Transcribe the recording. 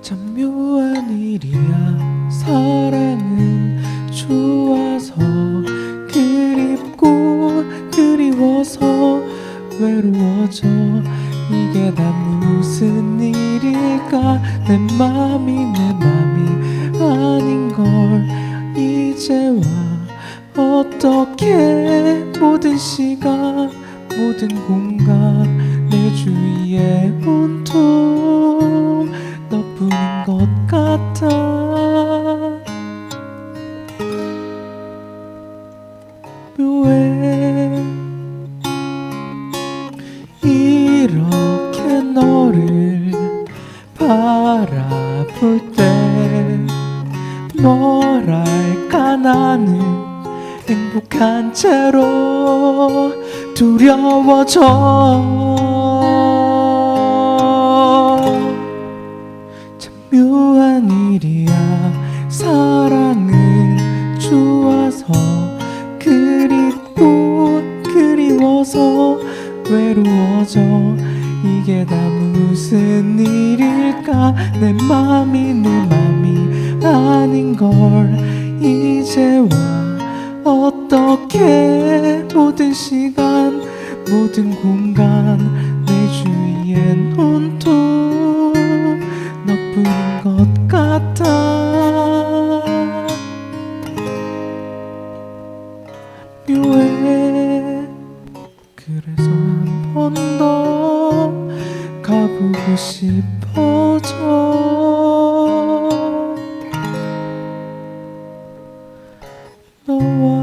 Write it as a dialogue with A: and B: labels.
A: 참 묘한 일이야. 사랑은 좋아서 그립고 그리워서 외로워져. 이게 다 무슨 일일까? 내 맘이 내 맘이 아닌걸 이제와 어떻게 모든 시간 모든 공간 내 주위에 온통 묘해 이렇게 너를 바라볼 때 뭐랄까 나는 행복한 채로 두려워져. 참 묘한 일이야. 사랑은 좋아서 외로워져. 이게 다 무슨 일일까? 내 맘이 내 맘이 아닌걸. 이제와 어떻게 모든 시간 모든 공간 내 주위엔 온통 너뿐인 것 같아. 묘해. 그래서 언덕 가보고 싶어져. 너와